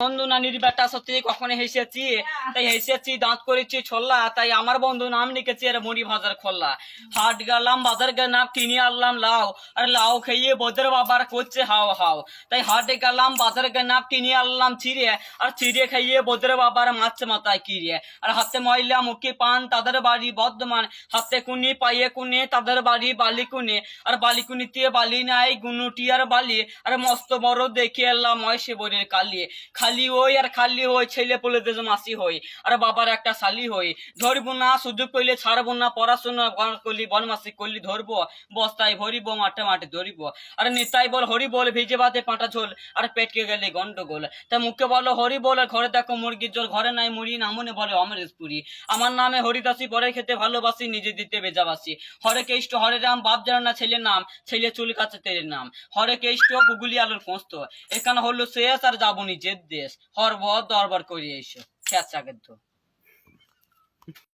বন্ধু নানির বেটা সত্যি কখনো হেসেছি? তাই হেসেছি, দাঁত করেছি, ছল্লা। তাই আমার বন্ধু নাম লিখেছি, আর মুড়ি ভাজার খোল্লা। হাট গেলাম, বাজার গেলাম, কিনে আনলাম লাউ। আর লাউ খেয়ে বোধের বাবার করছে হাও হাও। তাই হাটে গেলাম, বাজার গেলাম, কিনে আনলাম চিড়ে। আর চিড়ে খাইয়ে বোধের বাবার মাছ মাথায় কিরে আর হাতে ময়লা, মুখে পান, তাদের বাড়ি বর্ধমান। হাতে কুনি, পায়ে কুনে, তাদের বাড়ি বালিকুনে। আর বালিকুনিতে বালি নাই গুনুটি আর বালি। আর মস্ত বড় দেখে এলাম ময়সে বরের কালি। খালি হই আর খালি হই ছেলে পলে দেশ মাসি হই। আর বাবার একটা শালি হই। ধরবো না, সুযোগ পেলে ছাড়বো না, পড়াশোনা করলি বনমাসি করলি, ধরবো। বস্তায় ভরিব, মাঠে মাঠে ধরিব। আর নিতাই বল হরি বল ভিজে ভাতে পাঁটা ঝোল, আর পেটকে গেলে গন্ডগোল। তা মুখে বলো হরি বল আর ঘরে দেখো মুরগির জল ঘরে নাই মুড়ি নামনে বলে অমরেশপুরি আমার নামে হরিদাসী পরে খেতে ভালোবাসি, নিজে দিতে বেজাবাসি। হরে কেষ্ট হরে রাম, বাপ জানা না ছেলের নাম, ছেলে চুল কাছে তেলের নাম। হরে কেষ্ট গুগুলি আলুর পোস্ত এখানে হলো শেষ আর যাব নিজের দেশ দরবার করে এসো। খেয়াল চাকের তো